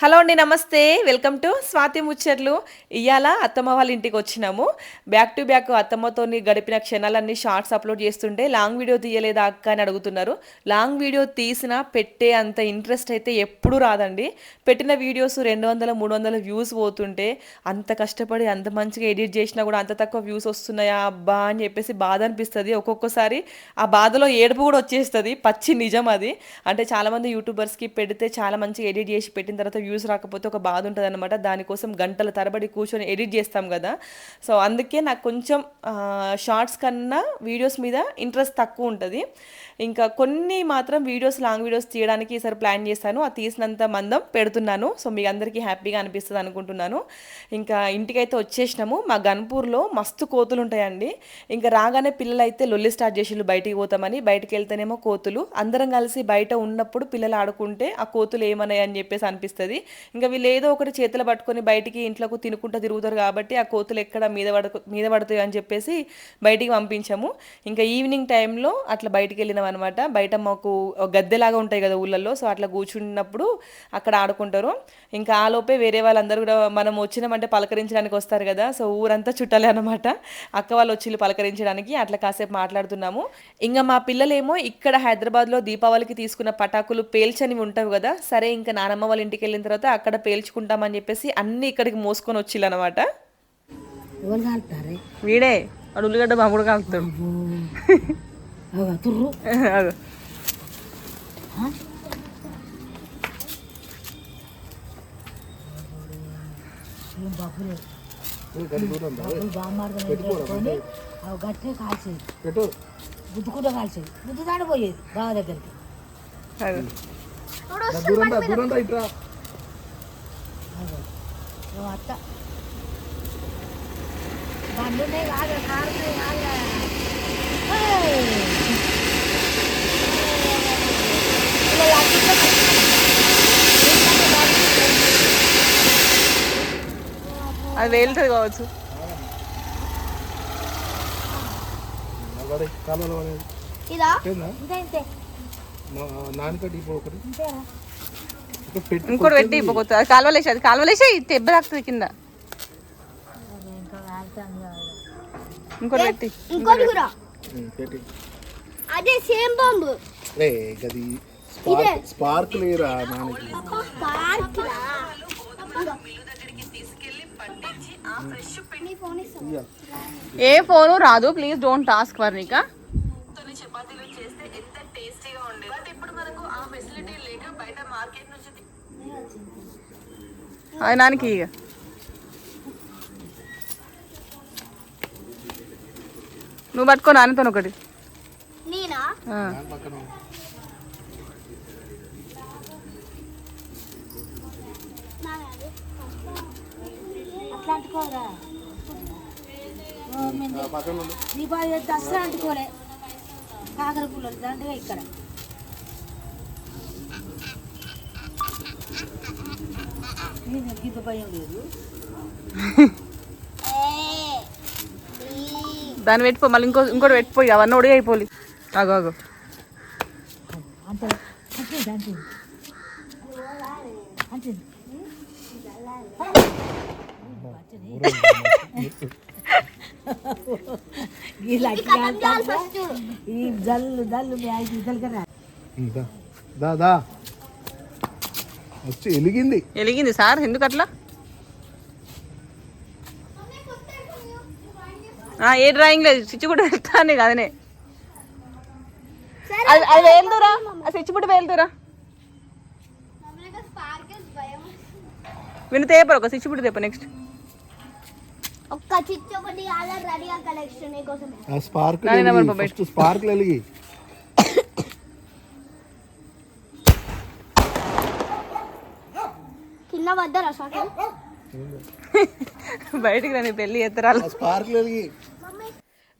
Hello అండి నమస్తే. Welcome to Swathi ముచ్చర్లు ఇవాళ అత్తమ్మ వాళ్ళ ఇంటికి వచ్చినాము. బ్యాక్ టు బ్యాక్ అత్తమ్మతోని గడిపిన క్షణాలన్నీ షార్ట్స్ అప్లోడ్ చేస్తుంటే లాంగ్ వీడియో తీయలేదా అక్క అని అడుగుతున్నారు. లాంగ్ వీడియో తీసినా పెట్టే అంత ఇంట్రెస్ట్ అయితే ఎప్పుడూ రాదండి. పెట్టిన వీడియోస్ రెండు వందల మూడు వందల వ్యూస్ పోతుంటే అంత కష్టపడి అంత మంచిగా ఎడిట్ చేసినా కూడా అంత తక్కువ వ్యూస్ వస్తున్నాయా? అబ్బా అని చెప్పేసి బాధ అనిపిస్తుంది. ఒక్కొక్కసారి ఆ బాధలో ఏడుపు కూడా వచ్చేస్తుంది. పచ్చి నిజం అది. అంటే చాలామంది యూట్యూబర్స్కి పెడితే చాలా మంచిగా ఎడిట్ చేసి పెట్టిన తర్వాత వ్యూస్ రాకపోతే ఒక బాధ ఉంటుంది అనమాట దానికోసం గంటల తరబడి కూర్చొని ఎడిట్ చేస్తాం కదా. సో అందుకే నాకు కొంచెం షార్ట్స్ కన్నా వీడియోస్ మీద ఇంట్రెస్ట్ తక్కువ ఉంటుంది. ఇంకా కొన్ని మాత్రం వీడియోస్ లాంగ్ వీడియోస్ తీయడానికి ఈసారి ప్లాన్ చేస్తాను. ఆ తీసినంత మందం పెడుతున్నాను. సో మీ అందరికీ హ్యాపీగా అనిపిస్తుంది అనుకుంటున్నాను. ఇంకా ఇంటికైతే వచ్చేసినాము. మా గన్పూర్లో మస్తు కోతులు ఉంటాయండి. ఇంకా రాగానే పిల్లలు అయితే లొల్లి స్టార్ట్ చేసిళ్ళు బయటికి పోతామని. బయటికి వెళ్తేనేమో కోతులు. అందరం కలిసి బయట ఉన్నప్పుడు పిల్లలు ఆడుకుంటే ఆ కోతులు ఏమన్నాయి అని చెప్పేసి అనిపిస్తుంది. ఇంకా వీళ్ళు ఏదో ఒకటి చేతులు పట్టుకొని బయటికి ఇంట్లోకి తినుకుంటూ తిరుగుతారు కాబట్టి ఆ కోతులు ఎక్కడ మీద పడ మీద పడతాయి అని చెప్పేసి బయటికి పంపించాము. ఇంకా ఈవినింగ్ టైంలో అట్లా బయటికి వెళ్ళినాం అనమాట బయట మాకు గద్దెలాగా ఉంటాయి కదా ఊళ్ళల్లో సో అట్లా కూర్చున్నప్పుడు అక్కడ ఆడుకుంటారు. ఇంకా ఆ లోపే వేరే వాళ్ళందరూ కూడా మనం వచ్చినామంటే పలకరించడానికి వస్తారు కదా సో ఊరంతా చుట్టాలే అనమాట అక్క వాళ్ళు వచ్చి పలకరించడానికి అట్లా కాసేపు మాట్లాడుతున్నాము. ఇంకా మా పిల్లలేమో ఇక్కడ హైదరాబాద్లో దీపావళికి తీసుకున్న పటాకులు పేల్చనివి ఉంటావు కదా సరే ఇంకా నానమ్మ వాళ్ళ ఇంటికి వెళ్ళిన తర్వాత అక్కడ పేల్చుకుంటామని చెప్పేసి అన్ని ఇక్కడికి మోసుకొని కాలుతారే? వీడే వాడు ఉల్లిగడ్డ మామిడి కాలుతాడు. గట్టిగా కాల్చేది. గుద్దుకుంటూ కాల్చేది. గుద్దుతాడు పోయేది బావ దగ్గరికి. దూరం దూరం. ఓ అత్త బండి ఉన్నాయి కాదు కారు ఉన్నాయి కాదు. అది వేలుతుంది కావచ్చు. నాన్నకటి ఇప్పుడు ఒకటి. ఇంకోటి పెట్టి ఇప్పకొచ్చు అది కాలువలేసి అది కాలువలేసి దెబ్బ తాకుతుంది కింద. ఇంకోటి పెట్టి ఇంకోటి కూడా ఉమ్, పెట్టి. అదే సేమ్ బాంబు. గది స్పార్క్ స్పార్క్ లేరా నాన్నకి. ఏ ఫోను రాదు ప్లీజ్ డోంట్ టాస్క్ ఫర్ నీకా అది నానికి ఇక నువ్వు పట్టుకో నాన్నతో ఒకటి నేనా ఆ. నాన్న పక్కన నాది. అట్లా అంటుకోరా ఓ మింది. ఆ పక్కన ఉండు. దీపావళి చేస్తే అస్సలు అంటుకోలే. కాకర పుల్లలు దండగా ఇక్కడ. దాన్ని పెట్టిపో మళ్ళీ ఇంకో ఇంకోటి పెట్టిపోయి అవన్నీ ఒడి అయిపోయి అంతే అంతే ఈ జల్లు జల్లు మీ వచ్చి ఎలిగింది. వెలిగింది సార్ ఎందుకు అట్లా ఆ, ఏ డ్రాయింగ్ లేదు. స్విచ్ కూడా పెడతాను కదనే అది అది వేలుతురా ఆ స్విచ్ బుట్టి వేలుతురా విను తేపరు ఒక స్విచ్ బుట్టి తేప నెక్స్ట్ ఒక్క చిచ్చు ఒకటి కాదా రెడీగా కలెక్షన్ కోసం. ఆ స్పార్క్ స్పార్క్ వెలిగి కింద వద్దరా షార్ట్ బయటికి రాని పెళ్ళి ఎత్తరాలు స్పార్క్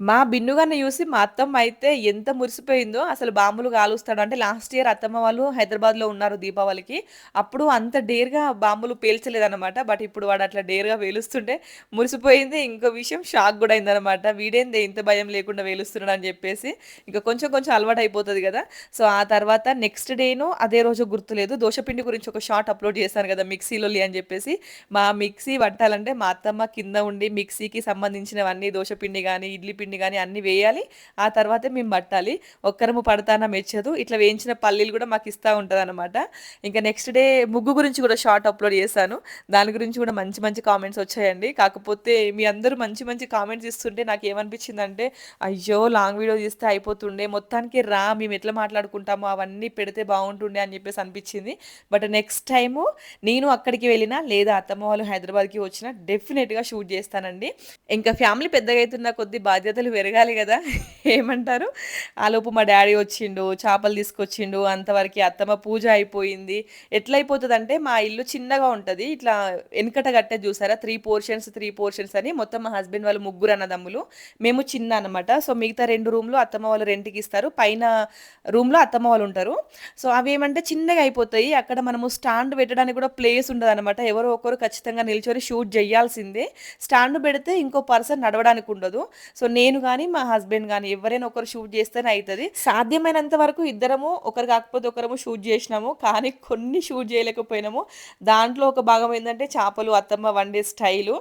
మా బిన్నుగాన్ని చూసి మా అత్తమ్మ అయితే ఎంత మురిసిపోయిందో అసలు బాంబులు కాలుస్తాడు. అంటే లాస్ట్ ఇయర్ అత్తమ్మ వాళ్ళు హైదరాబాద్లో ఉన్నారు దీపావళికి. అప్పుడు అంత డేర్గా బాంబులు పేల్చలేదన్నమాట. బట్ ఇప్పుడు వాడు అట్లా డేర్గా వేలుస్తుంటే మురిసిపోయింది. ఇంకో విషయం షాక్ కూడా అయిందనమాట వీడేంది ఇంత భయం లేకుండా వేలుస్తున్నాడు అని చెప్పేసి ఇంకా కొంచెం కొంచెం అలవాటు అయిపోతుంది కదా. సో ఆ తర్వాత నెక్స్ట్ డేను అదే రోజు గుర్తులేదు. దోశపిండి గురించి ఒక షార్ట్ అప్లోడ్ చేశాను కదా మిక్సీలో అని చెప్పేసి. మా మిక్సీ పట్టాలంటే మా అత్తమ్మ కింద ఉండి మిక్సీకి సంబంధించినవన్నీ దోశపిండి కానీ ఇడ్లీ పిండి కానీ అన్నీ వేయాలి. ఆ తర్వాతే మేము పట్టాలి. ఒక్కరము పడతానా మెచ్చదు. ఇట్లా వేయించిన పల్లీలు కూడా మాకు ఇస్తూ ఉంటుంది అనమాట ఇంకా నెక్స్ట్ డే ముగ్గు గురించి కూడా షార్ట్ అప్లోడ్ చేశాను. దాని గురించి కూడా మంచి మంచి కామెంట్స్ వచ్చాయండి. కాకపోతే మీ అందరూ మంచి మంచి కామెంట్స్ ఇస్తుంటే నాకు ఏమనిపించిందంటే అయ్యో లాంగ్ వీడియో తీస్తే అయిపోతుండే. మొత్తానికి రా మేము ఎట్లా మాట్లాడుకుంటామో అవన్నీ పెడితే బాగుంటుండే అని చెప్పేసి అనిపించింది. బట్ నెక్స్ట్ టైము నేను అక్కడికి వెళ్ళినా లేదా అత్తమ్మ వాళ్ళు హైదరాబాద్కి వచ్చినా డెఫినెట్గా షూట్ చేస్తానండి. ఇంకా ఫ్యామిలీ పెద్దగా అవుతున్న కొద్ది బాధ్యతలు పెరగాలి కదా. ఏమంటారు? ఆలోపు మా డాడీ వచ్చిండు చేపలు తీసుకొచ్చిండు అంతవరకు అత్తమ్మ పూజ అయిపోయింది. ఎట్లయిపోతుంది అంటే మా ఇల్లు చిన్నగా ఉంటుంది. ఇట్లా వెనకట గట్టే చూసారా? త్రీ పోర్షన్స్ త్రీ పోర్షన్స్ అని మొత్తం మా హస్బెండ్ వాళ్ళు ముగ్గురు అన్నదమ్ములు. మేము చిన్న అనమాట సో మిగతా రెండు రూమ్లు అత్తమ్మ వాళ్ళు రెంట్కి ఇస్తారు. పైన రూమ్లో అత్తమ్మ వాళ్ళు ఉంటారు. సో అవి ఏమంటే చిన్నగా అయిపోతాయి. అక్కడ మనము స్టాండ్ పెట్టడానికి కూడా ప్లేస్ ఉండదు అనమాట ఎవరో ఒకరు ఖచ్చితంగా నిల్చొని షూట్ చేయాల్సిందే. స్టాండ్ పెడితే ఇంకో పర్సన్ నడవడానికి ఉండదు. సో నేను నేను కానీ మా హస్బెండ్ కానీ ఎవరైనా ఒకరు షూట్ చేస్తేనే అవుతుంది సాధ్యమైనంత వరకు ఇద్దరము ఒకరు కాకపోతే ఒకరము షూట్ చేసినాము. కానీ కొన్ని షూట్ చేయలేకపోయినాము. దాంట్లో ఒక భాగం ఏంటంటే చేపలు అత్తమ్మ వండే స్టైలు.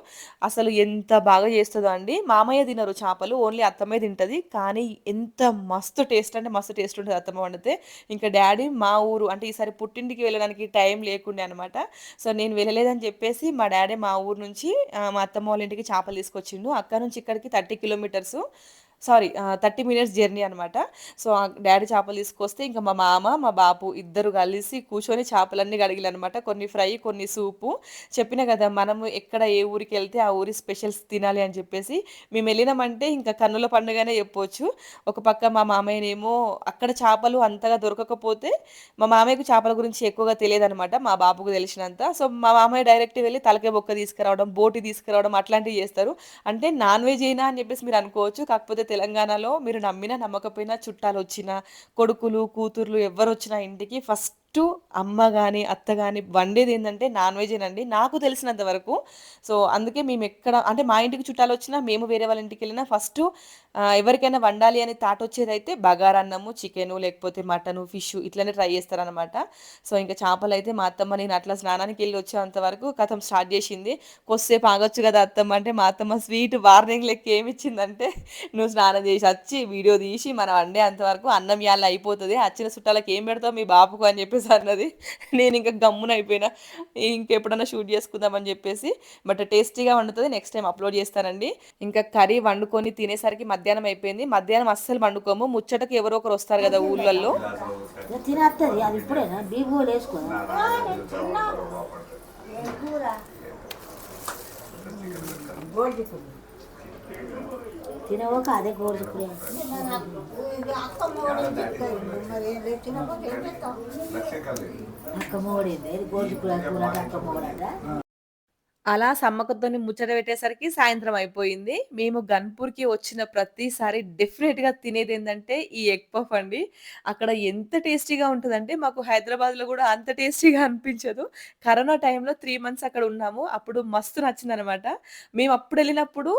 అసలు ఎంత బాగా చేస్తుందో అండి. మామయ్య తినరు చేపలు ఓన్లీ అత్తమ్మే తింటది. కానీ ఎంత మస్తు టేస్ట్ అంటే మస్తు టేస్ట్ ఉంటుంది అత్తమ్మ వండితే. ఇంకా డాడీ మా ఊరు అంటే ఈసారి పుట్టింటికి వెళ్ళడానికి టైం లేకుండే అనమాట సో నేను వెళ్ళలేదని చెప్పేసి మా డాడీ మా ఊరు నుంచి మా అత్తమ్మ వాళ్ళ ఇంటికి చేపలు తీసుకొచ్చిండు. అక్కడ నుంచి ఇక్కడికి thirty kilometers. isso. Sorry thirty minutes journey అనమాట సో డాడీ చేపలు తీసుకొస్తే ఇంకా మా మామ మా బాపు ఇద్దరు కలిసి కూర్చొని చేపలన్నీ కడిగిలు అనమాట కొన్ని ఫ్రై కొన్ని సూపు. చెప్పిన కదా మనము ఎక్కడ ఏ ఊరికి వెళ్తే ఆ ఊరి స్పెషల్స్ తినాలి అని చెప్పేసి మేము వెళ్ళినామంటే ఇంకా కన్నుల పండుగనే చెప్పొచ్చు. ఒక పక్క మా మామయ్యనేమో అక్కడ చేపలు అంతగా దొరకకపోతే మా మామయ్యకు చేపల గురించి ఎక్కువగా తెలియదు అనమాట మా బాబుకు తెలిసినంత. సో మా మామయ్య డైరెక్ట్ వెళ్ళి తలకే బొక్క తీసుకురావడం బోటి తీసుకురావడం అట్లాంటివి చేస్తారు. అంటే నాన్ వెజ్ అయినా అని చెప్పేసి మీరు అనుకోవచ్చు కాకపోతే తెలంగాణలో మీరు నమ్మినా నమ్మకపోయినా చుట్టాలు వచ్చినా కొడుకులు కూతుర్లు ఎవరు వచ్చినా ఇంటికి ఫస్ట్ ఫస్ట్ అమ్మ కానీ అత్త కానీ వండేది ఏంటంటే నాన్ వెజేనండి నాకు తెలిసినంత వరకు. సో అందుకే మేము ఎక్కడ అంటే మా ఇంటికి చుట్టాలు వచ్చినా మేము వేరే వాళ్ళ ఇంటికి వెళ్ళినా ఫస్ట్ ఎవరికైనా వండాలి అని తాట వచ్చేదైతే బగారా అన్నము చికెను లేకపోతే మటను ఫిష్ ఇట్లనే ట్రై చేస్తారనమాట సో ఇంకా చేపలు అయితే మా అత్తమ్మ నేను అట్లా స్నానానికి వెళ్ళి వచ్చేంత వరకు కథం స్టార్ట్ చేసింది. కొద్దిసేపు ఆగొచ్చు కదా అత్తమ్మ అంటే మా అత్తమ్మ స్వీట్ వార్నింగ్ లెక్క ఏమిచ్చిందంటే నువ్వు స్నానం చేసి వచ్చి వీడియో తీసి మనం వండే అంతవరకు అన్నం ఇవాళ అయిపోతుంది. వచ్చిన చుట్టాలకు ఏం పెడతావు మీ బాబుకు అని చెప్పేసి అన్నది నేను ఇంకా గమ్మున అయిపోయినా. ఇంకెప్పుడన్నా షూట్ చేసుకుందామని చెప్పేసి బట్ టేస్టీగా వండుతుంది. నెక్స్ట్ టైం అప్లోడ్ చేస్తానండి. ఇంకా కర్రీ వండుకొని తినేసరికి మధ్యాహ్నం అయిపోయింది. మధ్యాహ్నం అస్సలు వండుకోము. ముచ్చటకి ఎవరో ఒకరు వస్తారు కదా ఊళ్ళల్లో తినేస్తుంది అది ఇప్పుడేనా? బీబోలు వేసుకో గోల్చిక్కుడు తినవక అదే గోల్చిక్కుడు అక్క మోడింది. గోల్చిక్కుడు కూర అక్క మోడట అలా సమ్మక్కతోని ముచ్చట పెట్టేసరికి సాయంత్రం అయిపోయింది. మేము గన్పూర్కి వచ్చిన ప్రతిసారి డెఫినెట్గా తినేది ఏంటంటే ఈ ఎగ్ పఫ్ అండి. అక్కడ ఎంత టేస్టీగా ఉంటుందంటే మాకు హైదరాబాద్లో కూడా అంత టేస్టీగా అనిపించదు. కరోనా టైంలో త్రీ మంత్స్ అక్కడ ఉన్నాము. అప్పుడు మస్తు నచ్చిందనమాట. మేము అప్పుడు వెళ్ళినప్పుడు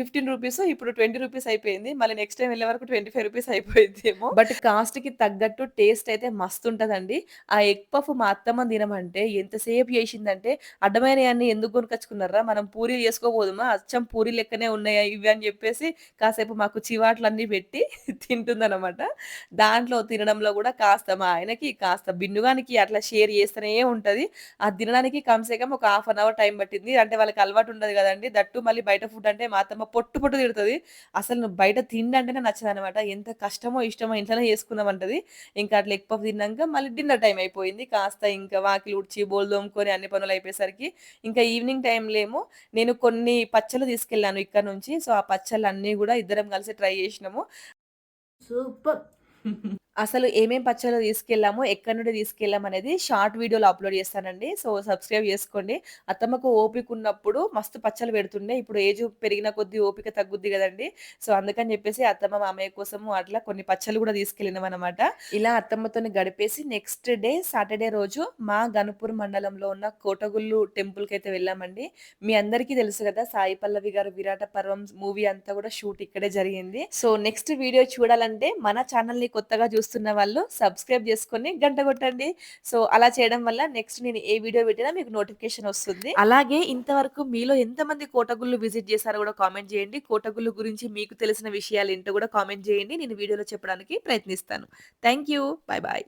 ఫిఫ్టీన్ రూపీస్ ఇప్పుడు ట్వంటీ రూపీస్ అయిపోయింది. మళ్ళీ నెక్స్ట్ టైం వెళ్ళే వరకు ట్వంటీ ఫైవ్ రూపీస్ అయిపోయిందేమో. బట్ కాస్ట్కి తగ్గట్టు టేస్ట్ అయితే మస్తు ఉంటుందండి. ఆ ఎగ్ పఫ్ మా అత్తమ్మ తినమంటే ఎంతసేపు చేసిందంటే అడ్డమైన అన్ని ఎందుకు కొనుకొచ్చుకున్నారా? మనం పూరీలు చేసుకోబోదుమా? అచ్చం పూరీ లెక్కనే ఉన్నాయా? ఇవి అని చెప్పేసి కాసేపు మాకు చివాట్లన్నీ పెట్టి తింటుందన్నమాట. దాంట్లో తినడంలో కూడా కాస్త మా ఆయనకి కాస్త బిన్నుగానికి అట్లా షేర్ చేస్తూనే ఉంటుంది. ఆ తినడానికి కమ్సే కమ్ ఒక హాఫ్ అన్ అవర్ టైం పట్టింది. అంటే వాళ్ళకి అలవాటు ఉండదు కదండి. దట్టు మళ్ళీ బయట ఫుడ్ అంటే మా అత్తమ్మ పొట్టు పొట్టు తిడుతుంది. అసలు నువ్వు బయట తిండి అంటేనే నచ్చదు అనమాట ఎంత కష్టమో ఇష్టమో ఇంట్లోనే చేసుకున్నామంటది ఇంకా అట్లా ఎక్కువ తిన్నాక మళ్ళీ డిన్నర్ టైం అయిపోయింది. కాస్త ఇంకా వాకిలు ఉడ్చి బోల్ దోముకొని అన్ని పనులు అయిపోయేసరికి ఇంకా ఈ ఈవినింగ్ టైంలో నేను కొన్ని పచ్చళ్ళు తీసుకెళ్ళాను ఇక్కడ నుంచి. సో ఆ పచ్చళ్ళు అన్నీ కూడా ఇద్దరం కలిసి ట్రై చేసినాము. సూపర్. అసలు ఏమేం పచ్చళ్ళు తీసుకెళ్ళామో, ఎక్కడి నుండి తీసుకెళ్ళాం అనేది షార్ట్ వీడియోలో అప్‌లోడ్ చేస్తానండి. సో, సబ్స్క్రైబ్ చేసుకోండి. అత్తమ్మకు ఓపిక ఉన్నప్పుడు మస్తు పచ్చలు పెడుతుండే. ఇప్పుడు ఏజ్ పెరిగిన కొద్దీ ఓపిక తగ్గుద్ది కదండి సో, అందుకని చెప్పేసి అత్తమ్మ, మామయ్య కోసము అట్లా కొన్ని పచ్చలు కూడా తీసుకెళ్ళినాం అనమాట ఇలా అత్తమ్మతోని గడిపేసి నెక్స్ట్ డే సాటర్‌డే రోజు మా గణపూర్ మండలంలో ఉన్న కోటగుళ్ళు అయితే వెళ్ళామండి. మీ అందరికీ తెలుసు కదా సాయి పల్లవి గారు 'విరాట పర్వం' మూవీ అంతా కూడా షూట్ ఇక్కడే జరిగింది. సో, నెక్స్ట్ వీడియో చూడాలంటే మన ఛానల్ని కొత్తగా చూస్తున్న వాళ్ళు సబ్స్క్రైబ్ చేసుకొని గంట కొట్టండి. సో, అలా చేయడం వల్ల నెక్స్ట్ నేను ఏ వీడియో పెట్టినా మీకు నోటిఫికేషన్ వస్తుంది. అలాగే ఇంతవరకు మీలో ఎంతమంది కోటగుళ్ళు విజిట్ చేశారో కూడా కామెంట్ చేయండి. కోటగుళ్ళు గురించి మీకు తెలిసిన విషయాలు ఏంటో కూడా కామెంట్ చేయండి. నేను వీడియోలో చెప్పడానికి ప్రయత్నిస్తాను. Thank you. Bye bye.